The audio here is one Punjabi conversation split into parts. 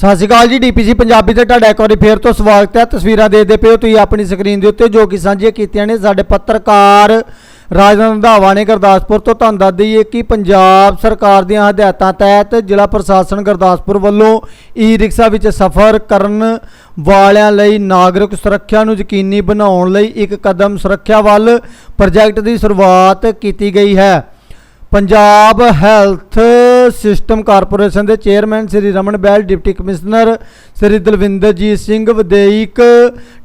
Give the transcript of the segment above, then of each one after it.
ਸਤਿ ਸ਼੍ਰੀ ਅਕਾਲ ਜੀ, ਡੀਪੀਸੀ ਪੰਜਾਬੀ ਤੇ ਤੁਹਾਡਾ ਇੱਕ ਵਾਰੀ ਫੇਰ ਤੋਂ ਸਵਾਗਤ ਹੈ। ਤਸਵੀਰਾਂ ਦੇਖਦੇ ਪਿਓ ਤੁਸੀਂ ਆਪਣੀ ਸਕਰੀਨ ਦੇ ਉੱਤੇ, ਜੋ ਕਿ ਸਾਂਝੀਆਂ ਕੀਤੀਆਂ ਨੇ ਸਾਡੇ ਪੱਤਰਕਾਰ ਰਾਜਨ ਰੰਧਾਵਾ ਨੇ ਗੁਰਦਾਸਪੁਰ ਤੋਂ। ਤੁਹਾਨੂੰ ਦੱਸ ਦਈਏ ਕਿ ਪੰਜਾਬ ਸਰਕਾਰ ਦੀਆਂ ਹਦਾਇਤਾਂ ਤਹਿਤ ਜ਼ਿਲ੍ਹਾ ਪ੍ਰਸ਼ਾਸਨ ਗੁਰਦਾਸਪੁਰ ਵੱਲੋਂ ਈ ਰਿਕਸ਼ਾ ਵਿੱਚ ਸਫ਼ਰ ਕਰਨ ਵਾਲਿਆਂ ਲਈ ਨਾਗਰਿਕ ਸੁਰੱਖਿਆ ਨੂੰ ਯਕੀਨੀ ਬਣਾਉਣ ਲਈ ਇੱਕ ਕਦਮ ਸੁਰੱਖਿਆ ਵੱਲ ਪ੍ਰੋਜੈਕਟ ਦੀ ਸ਼ੁਰੂਆਤ ਕੀਤੀ ਗਈ ਹੈ। ਪੰਜਾਬ ਹੈਲਥ ਸਿਸਟਮ ਕਾਰਪੋਰੇਸ਼ਨ ਦੇ chairman Sri Raman Bahl deputy commissioner Sri Dalwinderjit Singh ਵਧੇਈਕ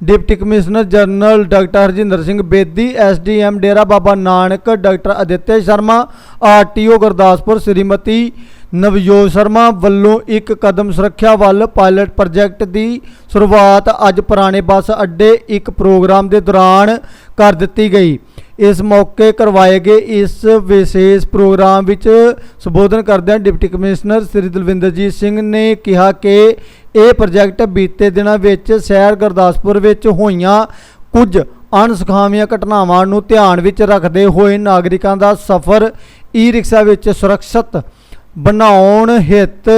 deputy commissioner general doctor Harjinder Singh Bedi SDM Dera Baba Nanak doctor Aditya Sharma RTO Gurdaspur, Srimati Navjot Sharma ਵੱਲੋਂ ਇੱਕ ਕਦਮ ਸੁਰੱਖਿਆ ਵੱਲ ਪਾਇਲਟ ਪ੍ਰੋਜੈਕਟ ਦੀ ਸ਼ੁਰੂਆਤ ਅੱਜ ਪੁਰਾਣੇ ਬੱਸ ਅੱਡੇ ਇੱਕ ਪ੍ਰੋਗਰਾਮ ਦੇ ਦੌਰਾਨ ਕਰ ਦਿੱਤੀ ਗਈ। ਇਸ ਮੌਕੇ ਕਰਵਾਏ ਗਏ ਇਸ ਵਿਸ਼ੇਸ਼ ਪ੍ਰੋਗਰਾਮ ਵਿੱਚ ਸੰਬੋਧਨ ਕਰਦਿਆਂ ਡਿਪਟੀ ਕਮਿਸ਼ਨਰ ਸ੍ਰੀ ਦਲਵਿੰਦਰਜੀਤ ਸਿੰਘ ਨੇ ਕਿਹਾ ਕਿ ਇਹ ਪ੍ਰੋਜੈਕਟ ਬੀਤੇ ਦਿਨਾਂ ਵਿੱਚ ਸ਼ਹਿਰ ਗੁਰਦਾਸਪੁਰ ਵਿੱਚ ਹੋਈਆਂ ਕੁਝ ਅਣਸੁਖਾਵੀਆਂ ਘਟਨਾਵਾਂ ਨੂੰ ਧਿਆਨ ਵਿੱਚ ਰੱਖਦੇ ਹੋਏ ਨਾਗਰਿਕਾਂ ਦਾ ਸਫ਼ਰ ਈ ਰਿਕਸ਼ਾ ਵਿੱਚ ਸੁਰੱਖਿਅਤ ਬਣਾਉਣ ਹਿੱਤ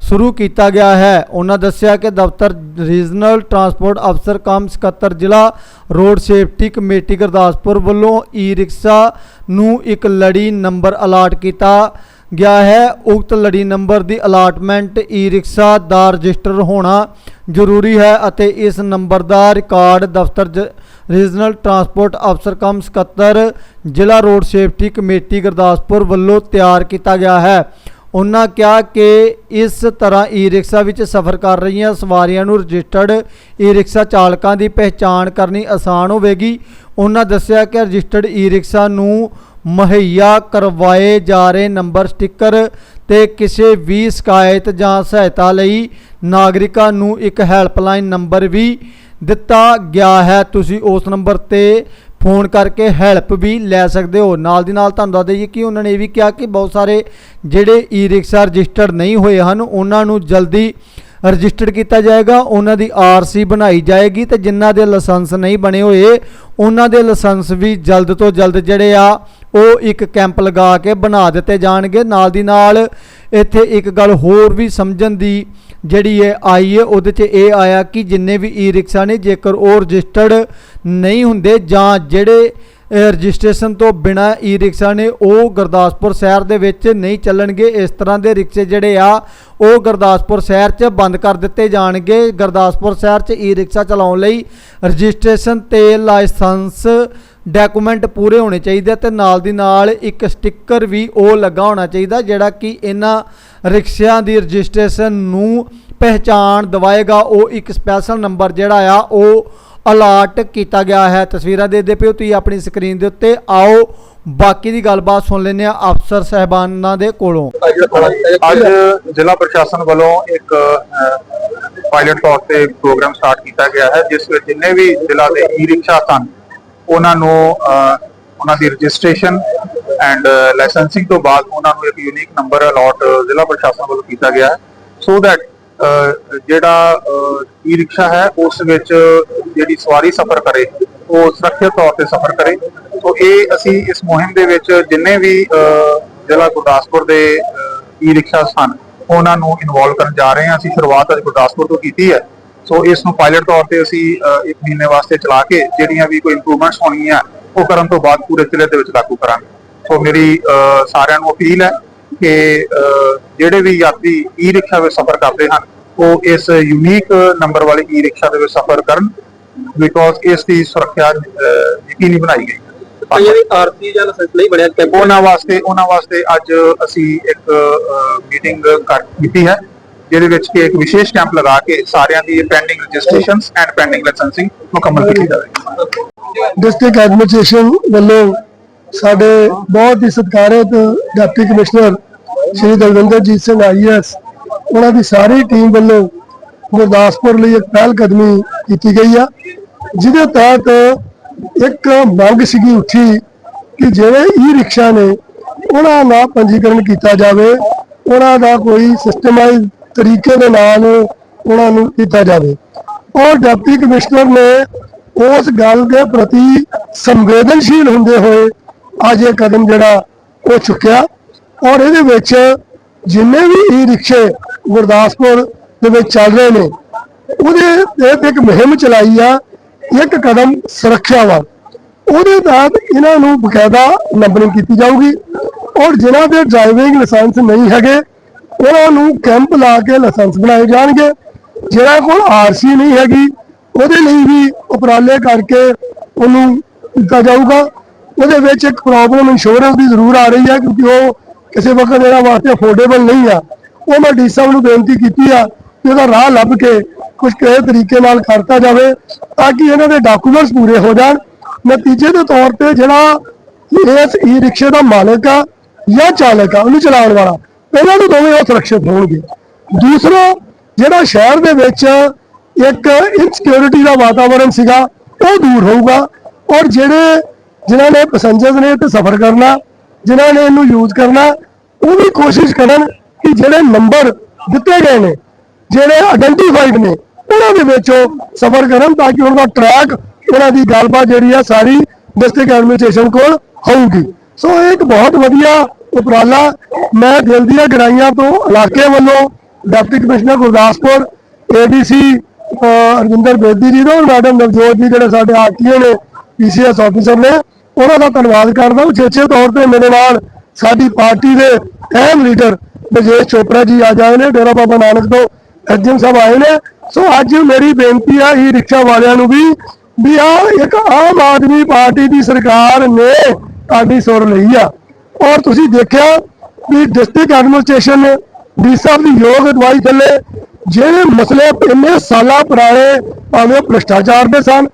ਸ਼ੁਰੂ ਕੀਤਾ ਗਿਆ ਹੈ। ਉਹਨਾਂ ਦੱਸਿਆ ਕਿ ਦਫ਼ਤਰ ਰੀਜਨਲ ਟਰਾਂਸਪੋਰਟ ਅਫਸਰ ਕਮ ਸਕੱਤਰ ਜ਼ਿਲ੍ਹਾ ਰੋਡ ਸੇਫਟੀ ਕਮੇਟੀ ਗੁਰਦਾਸਪੁਰ ਵੱਲੋਂ ਈ ਰਿਕਸ਼ਾ ਨੂੰ ਇੱਕ ਲੜੀ ਨੰਬਰ ਅਲਾਟ ਕੀਤਾ ਗਿਆ ਹੈ। ਉਕਤ ਲੜੀ ਨੰਬਰ ਦੀ ਅਲਾਟਮੈਂਟ ਈ ਰਿਕਸ਼ਾ ਦਾ ਰਜਿਸਟਰ ਹੋਣਾ ਜ਼ਰੂਰੀ ਹੈ ਅਤੇ ਇਸ ਨੰਬਰ ਦਾ ਰਿਕਾਰਡ ਦਫ਼ਤਰ ਜ- ਰੀਜਨਲ ਟਰਾਂਸਪੋਰਟ ਅਫਸਰ ਕਮ ਸਕੱਤਰ ਜ਼ਿਲ੍ਹਾ ਰੋਡ ਸੇਫਟੀ ਕਮੇਟੀ ਗੁਰਦਾਸਪੁਰ ਵੱਲੋਂ ਤਿਆਰ ਕੀਤਾ ਗਿਆ ਹੈ। ਉਹਨਾਂ ਕਿਹਾ ਕਿ ਇਸ ਤਰ੍ਹਾਂ ਈ ਰਿਕਸ਼ਾ ਵਿੱਚ ਸਫ਼ਰ ਕਰ ਰਹੀਆਂ ਸਵਾਰੀਆਂ ਨੂੰ ਰਜਿਸਟਰਡ ਈ ਰਿਕਸ਼ਾ ਚਾਲਕਾਂ ਦੀ ਪਹਿਚਾਣ ਕਰਨੀ ਆਸਾਨ ਹੋਵੇਗੀ। ਉਹਨਾਂ ਦੱਸਿਆ ਕਿ ਰਜਿਸਟਰਡ ਈ ਰਿਕਸ਼ਾ ਨੂੰ ਮੁਹੱਈਆ ਕਰਵਾਏ ਜਾ ਰਹੇ ਨੰਬਰ ਸਟicker ਤੇ ਕਿਸੇ ਵੀ ਸ਼ਿਕਾਇਤ ਜਾਂ ਸਹਾਇਤਾ ਲਈ ਨਾਗਰਿਕਾਂ ਨੂੰ ਇੱਕ ਹੈਲਪਲਾਈਨ ਨੰਬਰ ਵੀ ਦਿੱਤਾ ਗਿਆ ਹੈ। ਤੁਸੀਂ ਉਸ ਨੰਬਰ ਤੇ ਫੋਨ ਕਰਕੇ ਹੈਲਪ ਵੀ ਲੈ ਸਕਦੇ ਹੋ। ਨਾਲ ਦੀ ਨਾਲ ਤੁਹਾਨੂੰ ਦੱਸ ਦਈਏ ਕਿ ਉਹਨਾਂ ਨੇ ਇਹ ਵੀ ਕਿਹਾ ਕਿ ਬਹੁਤ ਸਾਰੇ ਜਿਹੜੇ ਈ ਰਿਕਸ਼ਾ ਰਜਿਸਟਰਡ ਨਹੀਂ ਹੋਏ ਹਨ, ਉਹਨਾਂ ਨੂੰ ਜਲਦੀ ਰਜਿਸਟਰਡ ਕੀਤਾ ਜਾਏਗਾ। ਉਹਨਾਂ ਦੀ ਆਰਸੀ ਬਣਾਈ ਜਾਏਗੀ ਤੇ ਜਿਨ੍ਹਾਂ ਦੇ ਲਾਇਸੈਂਸ ਨਹੀਂ ਬਣੇ ਹੋਏ, ਉਹਨਾਂ ਦੇ ਲਾਇਸੈਂਸ ਵੀ ਜਲਦ ਤੋਂ ਜਲਦ ਜਿਹੜੇ ਆ, ਉਹ ਇੱਕ ਕੈਂਪ ਲਗਾ ਕੇ ਬਣਾ ਦਿੱਤੇ ਜਾਣਗੇ। ਨਾਲ ਦੀ ਨਾਲ ਇੱਥੇ ਇੱਕ ਗੱਲ ਹੋਰ ਵੀ ਸਮਝਣ ਦੀ ਜਿਹੜੀ ਹੈ ਆਈ ਹੈ, ਉਹਦੇ 'ਚ ਇਹ ਆਇਆ ਕਿ ਜਿੰਨੇ ਵੀ ਈ ਰਿਕਸ਼ਾ ਨੇ, ਜੇਕਰ ਉਹ ਰਜਿਸਟਰਡ ਨਹੀਂ ਹੁੰਦੇ ਜਾਂ ਜਿਹੜੇ ਰਜਿਸਟ੍ਰੇਸ਼ਨ ਤੋਂ ਬਿਨਾ ਈ ਰਿਕਸ਼ਾ ਨੇ, ਉਹ ਗੁਰਦਾਸਪੁਰ ਸ਼ਹਿਰ ਦੇ ਵਿੱਚ ਨਹੀਂ ਚੱਲਣਗੇ। ਇਸ ਤਰ੍ਹਾਂ ਦੇ ਰਿਕਸ਼ੇ ਜਿਹੜੇ ਆ, ਉਹ ਗੁਰਦਾਸਪੁਰ ਸ਼ਹਿਰ 'ਚ ਬੰਦ ਕਰ ਦਿੱਤੇ ਜਾਣਗੇ। ਗੁਰਦਾਸਪੁਰ ਸ਼ਹਿਰ 'ਚ ਈ ਰਿਕਸ਼ਾ ਚਲਾਉਣ ਲਈ ਰਜਿਸਟ੍ਰੇਸ਼ਨ ਤੇ ਲਾਇਸੈਂਸ ਡਾਕੂਮੈਂਟ ਪੂਰੇ ਹੋਣੇ ਚਾਹੀਦੇ ਤੇ ਨਾਲ ਦੀ ਨਾਲ ਇੱਕ ਸਟicker ਵੀ ਉਹ ਲੱਗਾ ਹੋਣਾ ਚਾਹੀਦਾ, ਜਿਹੜਾ ਕਿ ਇਹਨਾਂ ਰਿਕਸ਼ਿਆਂ ਦੀ ਰਜਿਸਟ੍ਰੇਸ਼ਨ ਨੂੰ ਪਹਿਚਾਣ ਦਵਾਏਗਾ। ਉਹ ਇੱਕ ਸਪੈਸ਼ਲ ਨੰਬਰ ਜਿਹੜਾ ਆ, ਉਹ ਅਲਾਟ ਕੀਤਾ ਗਿਆ ਹੈ। ਤਸਵੀਰਾਂ ਦੇਖਦੇ ਪਿਓ ਤੁਸੀਂ ਆਪਣੀ ਸਕਰੀਨ ਦੇ ਉੱਤੇ। ਆਓ, ਬਾਕੀ ਦੀ ਗੱਲਬਾਤ ਸੁਣ ਲੈਂਦੇ ਆ ਅਫਸਰ ਸਹਿਬਾਨਾਂ ਦੇ ਕੋਲੋਂ। ਅੱਜ ਜ਼ਿਲ੍ਹਾ ਪ੍ਰਸ਼ਾਸਨ ਵੱਲੋਂ ਇੱਕ ਪਾਇਲਟ ਤੌਰ ਤੇ ਪ੍ਰੋਗਰਾਮ ਸਟਾਰਟ ਕੀਤਾ ਗਿਆ ਹੈ, ਜਿਸ ਵਿੱਚ ਜਿੰਨੇ ਵੀ ਜ਼ਿਲ੍ਹਾ ਦੇ ਈ ਰਿਕਸ਼ਾ ਸਨ, ਉਹਨਾਂ ਨੂੰ ਉਹਨਾਂ ਦੀ ਰਜਿਸਟ੍ਰੇਸ਼ਨ ਐਂਡ ਲਾਇਸੈਂਸਿੰਗ uh, ਤੋਂ ਬਾਅਦ ਉਹਨਾਂ ਨੂੰ ਇੱਕ ਯੂਨੀਕ ਨੰਬਰ ਅਲਾਟ ਜ਼ਿਲ੍ਹਾ ਪ੍ਰਸ਼ਾਸਨ ਵੱਲੋਂ ਕੀਤਾ ਗਿਆ ਹੈ। ਸੋ ਦੈਟ ਜਿਹੜਾ ਈ ਰਿਕਸ਼ਾ ਹੈ, ਉਸ ਵਿੱਚ ਜਿਹੜੀ ਸਵਾਰੀ ਸਫ਼ਰ ਕਰੇ, ਉਹ ਸੁਰੱਖਿਅਤ ਤੌਰ ਤੇ ਸਫ਼ਰ ਕਰੇ। ਸੋ ਇਹ ਅਸੀਂ ਇਸ ਮੁਹਿੰਮ ਦੇ ਵਿੱਚ ਜਿੰਨੇ ਵੀ ਜ਼ਿਲ੍ਹਾ ਗੁਰਦਾਸਪੁਰ ਦੇ ਈ ਰਿਕਸ਼ਾ ਸਨ, ਉਹਨਾਂ ਨੂੰ ਇਨਵੋਲਵ ਕਰਨ ਜਾ ਰਹੇ ਹਾਂ। ਅਸੀਂ ਸ਼ੁਰੂਆਤ ਅੱਜ ਗੁਰਦਾਸਪੁਰ ਤੋਂ ਕੀਤੀ ਹੈ। ਸੋ ਇਸ ਨੂੰ ਪਾਇਲਟ ਤੌਰ ਤੇ ਅਸੀਂ ਇੱਕ ਮਹੀਨੇ ਵਾਸਤੇ ਚਲਾ ਕੇ, ਜਿਹੜੀਆਂ ਵੀ ਕੋਈ ਇੰਪਰੂਵਮੈਂਟਸ ਹੋਣਗੀਆਂ, ਉਹ ਕਰਨ ਤੋਂ ਬਾਅਦ ਪੂਰੇ ਜ਼ਿਲ੍ਹੇ ਦੇ ਵਿੱਚ ਲਾਗੂ ਕਰਾਂਗੇ। ਸੋ ਮੇਰੀ ਸਾਰਿਆਂ ਨੂੰ ਅਪੀਲ ਹੈ ਕਿ ਜਿਹੜੇ ਵੀ ਯਾਤਰੀ ਈ ਰਿਕਸ਼ਾ ਵਿੱਚ ਸਫ਼ਰ ਕਰਦੇ ਹਨ ਉਹ ਇਸ ਯੂਨੀਕ ਨੰਬਰ ਵਾਲੇ ਈ ਰਿਕਸ਼ਾ ਦੇ ਵਿੱਚ ਸਫ਼ਰ ਕਰਨ ਬਿਕੋਜ਼ ਇਸ ਦੀ ਸੁਰੱਖਿਆ ਯਕੀਨੀ ਬਣਾਈ ਗਈ। ਹੈ ਦੀ ਆਰਤੀ ਜਾਂ ਲਾਇਸੈਂਸ ਨਹੀਂ ਬਣਿਆ ਕੈਂਪ। ਉਹਨਾਂ ਵਾਸਤੇ ਉਹਨਾਂ ਵਾਸਤੇ ਅੱਜ ਅਸੀਂ ਇੱਕ ਮੀਟਿੰਗ ਕਰ ਕੀਤੀ ਹੈ ਜਿਹਦੇ ਵਿੱਚ ਕਿ ਇੱਕ ਵਿਸ਼ੇਸ਼ ਕੈਂਪ ਲਗਾ ਕੇ ਸਾਰਿਆਂ ਦੀ pending registrations and pending licensing ਮੁਕੰਮਲ ਕੀਤੀ ਜਾਵੇਗੀ। ਡਿਸਟ੍ਰਿਕਟ ਐਡਮਿਨਿਸਟ੍ਰੇਸ਼ਨ ਵੱਲੋਂ ਸਾਡੇ ਬਹੁਤ ਹੀ ਸਤਿਕਾਰਤ deputy commissioner Shri Dalwinderjit Singh IAS, ਉਹਨਾਂ ਦੀ ਸਾਰੀ ਟੀਮ ਵੱਲੋਂ ਗੁਰਦਾਸਪੁਰ ਲਈ ਇੱਕ ਪਹਿਲ ਕਦਮੀ ਕੀਤੀ ਗਈ ਆ, ਜਿਹਦੇ ਤਹਿਤ ਇੱਕ ਮੰਗ ਸੀਗੀ ਉੱਠੀ ਕਿ ਜਿਹੜੇ ਈ ਰਿਕਸ਼ਾ ਨੇ ਉਹਨਾਂ ਦਾ ਪੰਜੀਕਰਨ ਕੀਤਾ ਜਾਵੇ, ਉਹਨਾਂ ਦਾ ਕੋਈ ਸਿਸਟਮਾਈਜ਼ ਤਰੀਕੇ ਦੇ ਨਾਲ ਉਹਨਾਂ ਨੂੰ ਕੀਤਾ ਜਾਵੇ। ਔਰ ਡਿਪਟੀ ਕਮਿਸ਼ਨਰ ਨੇ ਉਸ ਗੱਲ ਦੇ ਪ੍ਰਤੀ ਸੰਵੇਦਨਸ਼ੀਲ ਹੁੰਦੇ ਹੋਏ ਅੱਜ ਇਹ ਕਦਮ ਜਿਹੜਾ ਉਹ ਚੁੱਕਿਆ ਔਰ ਇਹਦੇ ਵਿੱਚ ਜਿੰਨੇ ਵੀ ਈ ਰਿਕਸ਼ੇ ਗੁਰਦਾਸਪੁਰ ਦੇ ਵਿੱਚ ਚੱਲ ਰਹੇ ਨੇ, ਉਹਦੇ ਤੇ ਇੱਕ ਮੁਹਿੰਮ ਚਲਾਈ ਆ, ਇੱਕ ਕਦਮ ਸੁਰੱਖਿਆ ਵੱਲ। ਉਹਦੇ ਤਹਿਤ ਇਹਨਾਂ ਨੂੰ ਬਕਾਇਦਾ ਨੰਬਰਿੰਗ ਕੀਤੀ ਜਾਊਗੀ ਔਰ ਜਿਨ੍ਹਾਂ ਦੇ ਡਰਾਈਵਿੰਗ ਲਾਇਸੈਂਸ ਨਹੀਂ ਹੈਗੇ, ਉਹਨਾਂ ਨੂੰ ਕੈਂਪ ਲਾ ਕੇ ਲਾਇਸੈਂਸ ਬਣਾਏ ਜਾਣਗੇ। ਜਿਹੜਾ ਕੋਲ ਆਰਸੀ ਨਹੀਂ ਹੈਗੀ, ਉਹਦੇ ਲਈ ਵੀ ਉਪਰਾਲੇ ਕਰਕੇ ਉਹਨੂੰ ਦਿੱਤਾ ਜਾਊਗਾ। ਉਹਦੇ ਵਿੱਚ ਇੱਕ ਪ੍ਰੋਬਲਮ ਇੰਸ਼ੋਰੈਂਸ ਦੀ ਜ਼ਰੂਰ ਆ ਰਹੀ ਹੈ ਕਿਉਂਕਿ ਉਹ ਕਿਸੇ ਵਕਤ ਇਹਨਾਂ ਵਾਸਤੇ ਅਫੋਰਡੇਬਲ ਨਹੀਂ ਆ। ਉਹ ਮੈਂ ਡੀ ਸਾਹਿਬ ਨੂੰ ਬੇਨਤੀ ਕੀਤੀ ਆ ਕਿ ਉਹਦਾ ਰਾਹ ਲੱਭ ਕੇ ਕੁਝ ਕਿਸੇ ਤਰੀਕੇ ਨਾਲ ਕਰਤਾ ਜਾਵੇ ਤਾਂ ਕਿ ਇਹਨਾਂ ਦੇ ਡਾਕੂਮੈਂਟਸ ਪੂਰੇ ਹੋ ਜਾਣ। ਨਤੀਜੇ ਦੇ ਤੌਰ ਤੇ ਜਿਹੜਾ ਇਸ ਈ ਰਿਕਸ਼ੇ ਦਾ ਮਾਲਕ ਆ ਜਾਂ ਚਾਲਕ ਆ, ਉਹਨੂੰ ਚਲਾਉਣ ਵਾਲਾ, ਇਹਨਾਂ ਨੂੰ ਦੋਵੇਂ ਉਹ ਸੁਰੱਖਿਅਤ ਹੋਣਗੇ। ਦੂਸਰਾ, ਜਿਹੜਾ ਸ਼ਹਿਰ ਦੇ ਵਿੱਚ ਇੱਕ ਇਨਸਿਕਿਉਰਿਟੀ ਦਾ ਵਾਤਾਵਰਣ ਸੀਗਾ, ਉਹ ਦੂਰ ਹੋਊਗਾ ਔਰ ਜਿਹੜੇ ਜਿਨ੍ਹਾਂ ਨੇ ਪੈਸੇਂਜਰਸ ਨੇ ਤੇ ਸਫ਼ਰ ਕਰਨਾ, ਜਿਨ੍ਹਾਂ ਨੇ ਇਹਨੂੰ ਯੂਜ਼ ਕਰਨਾ, ਉਹ ਵੀ ਕੋਸ਼ਿਸ਼ ਕਰਨ ਕਿ ਜਿਹੜੇ ਨੰਬਰ ਦਿੱਤੇ ਗਏ ਨੇ, ਜਿਹੜੇ ਆਇਡੈਂਟੀਫਾਈਡ ਨੇ, ਉਹਨਾਂ ਦੇ ਵਿੱਚ ਉਹ ਸਫ਼ਰ ਕਰਨ ਤਾਂ ਕਿ ਉਹਨਾਂ ਦਾ ਟਰੈਕ ਉਹਨਾਂ ਦੀ ਗੱਲਬਾਤ ਜਿਹੜੀ ਆ ਸਾਰੀ ਡਿਸਟ੍ਰਿਕਟ ਐਡਮਿਨਿਸਟ੍ਰੇਸ਼ਨ ਕੋਲ ਹੋਊਗੀ। ਸੋ ਇਹ ਇੱਕ ਬਹੁਤ ਵਧੀਆ ਉਪਰਾਲਾ ਮੈਂ ਦਿਲ ਦੀਆਂ ਗਰਾਈਆਂ ਤੋਂ ਇਲਾਕੇ ਵੱਲੋਂ deputy commissioner Gurdaspur ADC Arvinder Bedi ji ਦਾ ਮੈਡਮ ਨਵਜੋਤ ਜੀ ਜਿਹੜੇ ਸਾਡੇ ਆਰਟੀਓ ਨੇ ਪੀਸੀਐਸ ਆਫੀਸਰ ਨੇ ਉਹਨਾਂ ਦਾ ਧੰਨਵਾਦ ਕਰਦਾ ਉਚੇਚੇ ਤੌਰ ਤੇ ਮੇਰੇ ਨਾਲ ਸਾਡੀ ਪਾਰਟੀ ਦੇ ਅਹਿਮ ਲੀਡਰ ਬਜੇਸ਼ ਚੋਪੜਾ ਜੀ ਅੱਜ ਆਏ ਨੇ, ਡੇਰਾ ਬਾਬਾ ਨਾਨਕ ਤੋਂ ਐਸਜੀਐਮ ਸਾਹਿਬ ਆਏ ਨੇ। ਸੋ ਅੱਜ ਮੇਰੀ ਬੇਨਤੀ ਆ ਹੀ ਰਿਕਸ਼ਾ ਵਾਲਿਆਂ ਨੂੰ ਵੀ ਵੀ ਆ ਇੱਕ ਆਮ ਆਦਮੀ ਪਾਰਟੀ ਦੀ ਸਰਕਾਰ ਨੇ ਤੁਹਾਡੀ ਸੁਰ ਲਈ ਆ। ਔਰ ਤੁਸੀਂ ਦੇਖਿਆ ਵੀ ਡਿਸਟ੍ਰਿਕਟ ਐਡਮਿਨਿਸਟ੍ਰੇਸ਼ਨ ਨੇ ਡੀ ਸਾਹਿਬ ਦੀ ਯੋਗ ਅਗਵਾਈ ਥੱਲੇ ਜਿਹੜੇ ਮਸਲੇ ਇੰਨੇ ਸਾਲਾਂ ਪੁਰਾਣੇ, ਭਾਵੇਂ ਉਹ ਭ੍ਰਿਸ਼ਟਾਚਾਰ ਦੇ ਸਨ,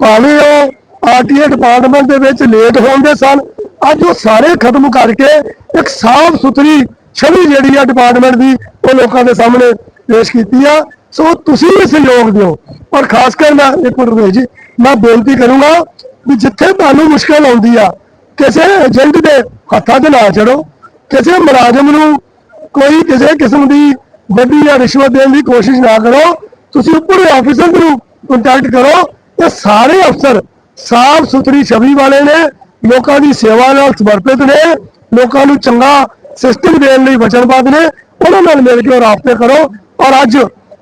ਭਾਵੇਂ ਉਹ ਆਰਟੀਏ ਡਿਪਾਰਟਮੈਂਟ ਦੇ ਵਿੱਚ ਲੇਟ ਹੋਣ ਦੇ ਸਨ। ਅੱਜ ਉਹ ਸਾਰੇ ਖਤਮ ਕਰਕੇ ਇੱਕ ਸਾਫ਼ ਸੁਥਰੀ ਛਵੀ ਜਿਹੜੀ ਆ ਡਿਪਾਰਟਮੈਂਟ ਦੀ, ਉਹ ਲੋਕਾਂ ਦੇ ਸਾਹਮਣੇ ਪੇਸ਼ ਕੀਤੀ ਆ। ਸੋ ਤੁਸੀਂ ਵੀ ਸਹਿਯੋਗ ਦਿਓ। ਔਰ ਖਾਸ ਕਰ ਮੈਂ, ਇੱਕ ਮਿੰਟ ਰੁਕੋ ਜੀ। ਮੈਂ ਬੇਨਤੀ ਕਰੂੰਗਾ ਵੀ ਜਿੱਥੇ ਤੁਹਾਨੂੰ ਮੁਸ਼ਕਲ ਆਉਂਦੀ ਆ, ਕਿਸੇ ਏਜੰਟ ਦੇ ਹੱਥਾਂ 'ਚ ਨਾ ਚੜੋ। ਕਿਸੇ ਮੁਲਾਜ਼ਮ ਨੂੰ ਕੋਈ ਕਿਸੇ ਕਿਸਮ ਦੀ ਵੱਡੀ ਜਾਂ ਰਿਸ਼ਵਤ ਦੇਣ ਦੀ ਕੋਸ਼ਿਸ਼ ਨਾ ਕਰੋ। ਤੁਸੀਂ ਉੱਪਰ ਆਫੀਸਰ ਨੂੰ ਕੰਟੈਕਟ ਕਰੋ। ਇਹ ਸਾਰੇ ਅਫਸਰ ਸਾਫ਼ ਸੁਥਰੀ ਛਵੀ ਵਾਲੇ ਨੇ, ਲੋਕਾਂ ਦੀ ਸੇਵਾ ਨਾਲ ਸਮਰਪਿਤ ਨੇ, ਲੋਕਾਂ ਨੂੰ ਚੰਗਾ ਸਿਸਟਮ ਦੇਣ ਲਈ ਵਚਨਬੱਧ ਨੇ, ਉਹਨਾਂ ਨਾਲ ਮਿਲ ਕੇ ਰਾਬਤੇ ਕਰੋ। ਔਰ ਅੱਜ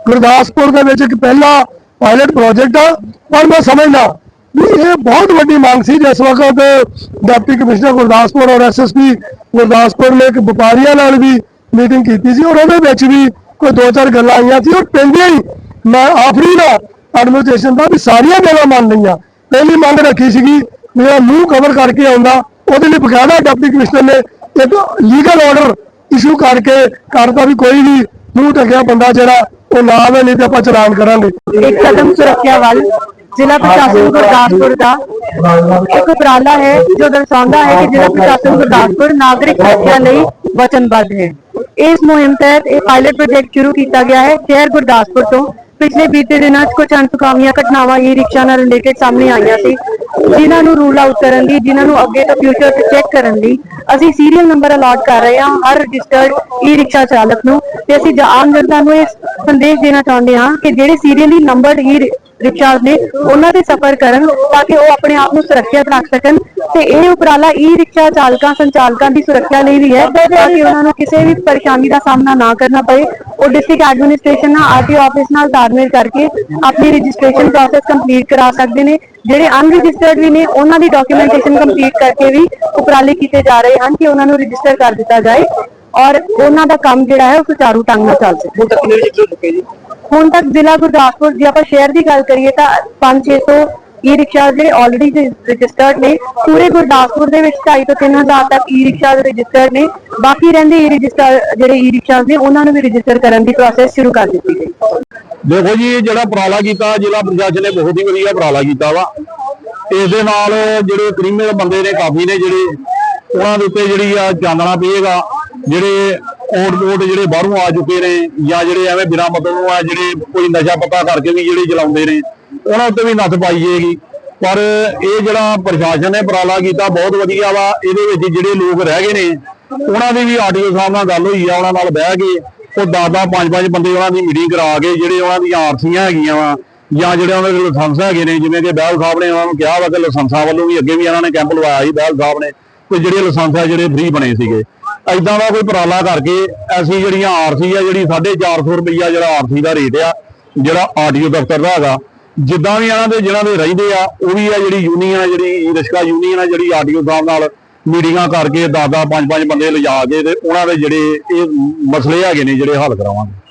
ਗੁਰਦਾਸਪੁਰ ਦੇ ਵਿੱਚ ਇੱਕ ਪਹਿਲਾ ਪਾਇਲਟ ਪ੍ਰੋਜੈਕਟ ਆ, ਪਰ ਮੈਂ ਸਮਝਦਾ ਵੀ ਇਹ ਬਹੁਤ ਵੱਡੀ ਮੰਗ ਸੀ, ਜਿਸ ਵਕਤ ਡਿਪਟੀ ਕਮਿਸ਼ਨਰ ਗੁਰਦਾਸਪੁਰ ਔਰ ਐਸਐਸਪੀ ਗੁਰਦਾਸਪੁਰ ਨੇ ਇੱਕ ਵਪਾਰੀਆਂ ਨਾਲ ਵੀ ਮੀਟਿੰਗ ਕੀਤੀ ਸੀ, ਔਰ ਉਹਦੇ ਵਿੱਚ ਵੀ ਕੋਈ ਦੋ ਚਾਰ ਗੱਲਾਂ ਆਈਆਂ ਸੀ, ਔਰ ਪੈਂਦੀਆਂ ਹੀ ਮੈਂ ਆਖਰੀ ਦਾ ਐਡਮਿਨਿਸਟ੍ਰੇਸ਼ਨ ਦਾ ਵੀ ਸਾਰੀਆਂ ਗੱਲਾਂ ਮੰਨ ਲਈਆਂ। ਪਹਿਲੀ ਮੰਗ ਰੱਖੀ ਸੀਗੀ ਮੇਰਾ ਮੂੰਹ ਕਵਰ ਕਰਕੇ ਆਉਂਦਾ ਉਹਦੇ ਲਈ ਬਕਾਇਦਾ ਡਿਪਟੀ ਕਮਿਸ਼ਨਰ ਨੇ ਇੱਕ ਲੀਗਲ ਆਰਡਰ ਇਸ਼ੂ ਕਰਕੇ ਕਰਦਾ ਵੀ ਕੋਈ ਵੀ ਮੂੰਹ ਢੱਕਿਆ ਬੰਦਾ ਜਿਹੜਾ ਉਹ ਨਾ ਆਵੇ ਨਹੀਂ ਤੇ ਆਪਾਂ ਚਲਾਨ ਕਰਾਂਗੇ। ਇੱਕ ਕਦਮ ਸੁਰੱਖਿਆ ਵੱਲ ਜ਼ਿਲ੍ਹਾ ਪ੍ਰਸ਼ਾਸਨ ਗੁਰਦਾਸਪੁਰ ਦਾ ਇੱਕ ਉਪਰਾਲਾ ਹੈ ਜੋ ਦਰਸਾਉਂਦਾ ਹੈ ਕਿ ਜ਼ਿਲ੍ਹਾ ਪ੍ਰਸ਼ਾਸਨ ਗੁਰਦਾਸਪੁਰ ਨਾਗਰਿਕ ਸੁਰੱਖਿਆ ਲਈ ਵਚਨਬੱਧ ਹੈ। ਇਸ ਮੁਹਿੰਮ ਤਹਿਤ ਇਹ ਪਾਇਲਟ ਪ੍ਰੋਜੈਕਟ ਸ਼ੁਰੂ ਕੀਤਾ ਗਿਆ ਹੈ ਸ਼ਹਿਰ ਗੁਰਦਾਸਪੁਰ ਤੋਂ। ਪਿਛਲੇ ਬੀਤੇ ਦਿਨਾਂ 'ਚ ਕੁਝ ਅਣਸੁਖਾਵੀਆਂ ਘਟਨਾਵਾਂ ਈ ਰਿਕਸ਼ਾ ਨਾਲ ਰਿਲੇਟਡ ਸਾਹਮਣੇ ਆਈਆਂ ਸੀ, ਜਿਨ੍ਹਾਂ ਨੂੰ ਰੂਲ ਆਊਟ ਕਰਨ ਲਈ ਜਿਨ੍ਹਾਂ ਨੂੰ ਅੱਗੇ ਤੋਂ ਫਿਊਚਰ 'ਚ ਚੈੱਕ ਕਰਨ ਲਈ ਅਸੀਂ ਸੀਰੀਅਲ ਨੰਬਰ ਅਲਾਟ ਕਰ ਰਹੇ ਹਾਂ, ਹਰ ਰਜਿਸਟਰਡ ਈ ਰਿਕਸ਼ਾ ਚਾਲਕ ਨੂੰ ਤੇ ਅਸੀਂ ਆਮ ਜਨਤਾ ਨੂੰ ਇਹ ਸੰਦੇਸ਼ ਦੇਣਾ ਚਾਹੁੰਦੇ ਹਾਂ ਕਿ ਜਿਹੜੇ ਸੀਰੀਅਲੀ ਨੰਬਰਡ ਈ ਰਿਕਸ਼ਾਸ ਨੇ ਉਹਨਾਂ ਤੇ ਸਫ਼ਰ ਕਰਨ ਤਾਂ ਕਿ ਉਹ ਆਪਣੇ ਆਪ ਨੂੰ ਸੁਰੱਖਿਅਤ ਰੱਖ ਸਕਣ ਤੇ ਇਹ ਉਪਰਾਲਾ ਈ ਰਿਕਸ਼ਾ ਚਾਲਕਾਂ, ਸੰਚਾਲਕਾਂ ਦੀ ਸੁਰੱਖਿਆ ਲਈ ਵੀ ਹੈ ਤਾਂ ਕਿ ਉਹਨਾਂ ਨੂੰ ਕਿਸੇ ਵੀ ਪਰੇਸ਼ਾਨੀ ਦਾ ਸਾਹਮਣਾ ਨਾ ਕਰਨਾ ਪਏ ਉਹ ਡਿਸਟ੍ਰਿਕਟ ਐਡਮਿਨਿਸਟ੍ਰੇਸ਼ਨ ਨਾਲ ਆਰਟੀਓ ਆਫਿਸ ਨਾਲ ਤਾਲਮੇਲ ਕਰਕੇ ਆਪਣੀ ਰਜਿਸਟ੍ਰੇਸ਼ਨ ਪ੍ਰੋਸੈਸ ਕੰਪਲੀਟ ਕਰਾ ਸਕਦੇ ਨੇ। ਜਿਹੜੇ ਅਨਰਜਿਸਟਰਡ ਵੀ ਨੇ, ਉਹਨਾਂ ਦੀ ਡਾਕੂਮੈਂਟੇਸ਼ਨ ਕੰਪਲੀਟ ਕਰਕੇ ਵੀ ਉਪਰਾਲੇ ਕੀਤੇ ਜਾ ਰਹੇ ਹਨ ਕਿ ਉਹਨਾਂ ਨੂੰ ਰਜਿਸਟਰ ਕਰ ਦਿੱਤਾ ਜਾਏ ਔਰ ਉਹਨਾਂ ਦਾ ਕੰਮ ਜਿਹੜਾ ਹੈ ਉਹ ਸੁਚਾਰੂ ਢੰਗ ਨਾਲ ਚੱਲ ਸਕੇ। ਹੁਣ ਤੱਕ ਜ਼ਿਲ੍ਹਾ ਗੁਰਦਾਸਪੁਰ ਜੇ ਆਪਾਂ ਸ਼ਹਿਰ ਦੀ ਗੱਲ ਕਰੀਏ ਤਾਂ 5-600 ਈ ਰਿਕਸ਼ਾ ਜਿਹੜੇ ਆਲਰੇਡੀ ਰਜਿਸਟਰਡ ਨੇ, ਪੂਰੇ ਗੁਰਦਾਸਪੁਰ ਦੇ ਵਿੱਚ 2.5 ਤੋਂ 3000 ਤੱਕ ਈ ਰਿਕਸ਼ਾ ਰਜਿਸਟਰਡ ਨੇ, ਬਾਕੀ ਰਹਿੰਦੇ ਈ ਰਜਿਸਟਰ ਜਿਹੜੇ ਈ ਰਿਕਸ਼ਾ ਨੇ, ਉਹਨਾਂ ਨੂੰ ਵੀ ਰਜਿਸਟਰ ਕਰਨ ਦੀ ਪ੍ਰੋਸੈਸ ਸ਼ੁਰੂ ਕਰ ਦਿੱਤੀ ਗਈ। ਦੇਖੋ ਜੀ, ਜਿਹੜਾ ਉਪਰਾਲਾ ਕੀਤਾ, ਜ਼ਿਲ੍ਹਾ ਪ੍ਰਸ਼ਾਸਨ ਨੇ ਬਹੁਤ ਹੀ ਵਧੀਆ ਉਪਰਾਲਾ ਕੀਤਾ ਵਾ। ਇਸ ਦੇ ਨਾਲ ਜਿਹੜੇ ਕ੍ਰਿਮੀਨਲ ਬੰਦੇ ਨੇ, ਕਾਫੀ ਨੇ ਜਿਹੜੇ, ਉਹਨਾਂ ਦੇ ਉੱਤੇ ਜਿਹੜੀ ਆ ਚਾਨਣਾ ਪਏਗਾ, ਜਿਹੜੇ ਓਟ ਓਟ ਜਿਹੜੇ ਬਾਹਰੋਂ ਆ ਚੁੱਕੇ ਨੇ ਜਾਂ ਜਿਹੜੇ ਐਵੇਂ ਬਿਨਾਂ ਮਤਲਬ ਆ ਜਿਹੜੇ ਕੋਈ ਨਸ਼ਾ ਪਤਾ ਕਰਕੇ ਵੀ ਜਿਹੜੇ ਚਲਾਉਂਦੇ ਨੇ, ਉਹਨਾਂ ਉੱਤੇ ਵੀ ਨੱਥ ਪਾਈ ਜਾਏਗੀ। ਪਰ ਇਹ ਜਿਹੜਾ ਪ੍ਰਸ਼ਾਸਨ ਨੇ ਉਪਰਾਲਾ ਕੀਤਾ ਬਹੁਤ ਵਧੀਆ ਵਾ, ਇਹਦੇ ਵਿੱਚ ਜਿਹੜੇ ਲੋਕ ਰਹਿ ਗਏ ਨੇ, ਉਹਨਾਂ ਦੀ ਵੀ ਆਡੀਓ ਸਾਹਿਬ ਨਾਲ ਗੱਲ ਹੋਈ ਆ, ਉਹਨਾਂ ਨਾਲ ਬਹਿ ਕੇ ਉਹ ਦਾਦਾ ਪੰਜ ਪੰਜ ਬੰਦੇ ਉਹਨਾਂ ਦੀ ਮੀਟਿੰਗ ਕਰਾ ਕੇ ਜਿਹੜੇ ਉਹਨਾਂ ਦੀਆਂ ਆਰਸੀਆਂ ਹੈਗੀਆਂ ਵਾ, ਜਾਂ ਜਿਹੜੇ ਉਹਨਾਂ ਦੇ ਲਾਇਸੈਂਸ ਹੈਗੇ ਨੇ, ਜਿਵੇਂ ਕਿ ਬਹਿਲ ਸਾਹਿਬ ਨੇ ਉਹਨਾਂ ਨੂੰ ਕਿਹਾ ਵਾ ਕਿ ਲਾਇਸੈਂਸਾਂ ਵੱਲੋਂ ਵੀ ਅੱਗੇ ਵੀ ਇਹਨਾਂ ਨੇ ਕੈਂਪ ਲਵਾਇਆ ਸੀ ਬਹਿਲ ਸਾਹਿਬ ਨੇ, ਤੇ ਜਿਹੜੇ ਲਾਇਸੈਂਸ ਆ ਜਿਹੜੇ ਫ੍ਰੀ ਬਣੇ ਸੀਗੇ। ਐਦਾਂ ਦਾ ਕੋਈ ਉਪਰਾਲਾ ਕਰਕੇ ਅਸੀਂ ਜਿਹੜੀਆਂ ਆਰਸੀ ਆ, ਜਿਹੜੀ 450 ਰੁਪਈਆ ਜਿਹੜਾ ਆਰਸੀ ਦਾ ਰੇਟ ਆ, ਜਿਹੜਾ ਆਡੀਓ ਦਫ਼ਤਰ ਦਾ ਹੈਗਾ, ਜਿੱਦਾਂ ਵੀ ਇਹਨਾਂ ਦੇ, ਜਿਹਨਾਂ ਦੇ ਰਹਿੰਦੇ ਆ, ਉਹ ਵੀ ਆ ਜਿਹੜੀ ਯੂਨੀਅਨ ਆ, ਜਿਹੜੀ ਰਿਸ਼ਕਾ ਯੂਨੀਅਨ ਆ, ਜਿਹੜੀ ਆਡੀਓ ਸਾਹਿਬ ਨਾਲ ਮੀਟਿੰਗਾਂ ਕਰਕੇ 10-10 5-5 ਬੰਦੇ ਲਿਜਾ ਕੇ ਤੇ ਉਹਨਾਂ ਦੇ ਜਿਹੜੇ ਇਹ ਮਸਲੇ ਹੈਗੇ ਨੇ, ਜਿਹੜੇ ਹੱਲ ਕਰਾਵਾਂਗੇ।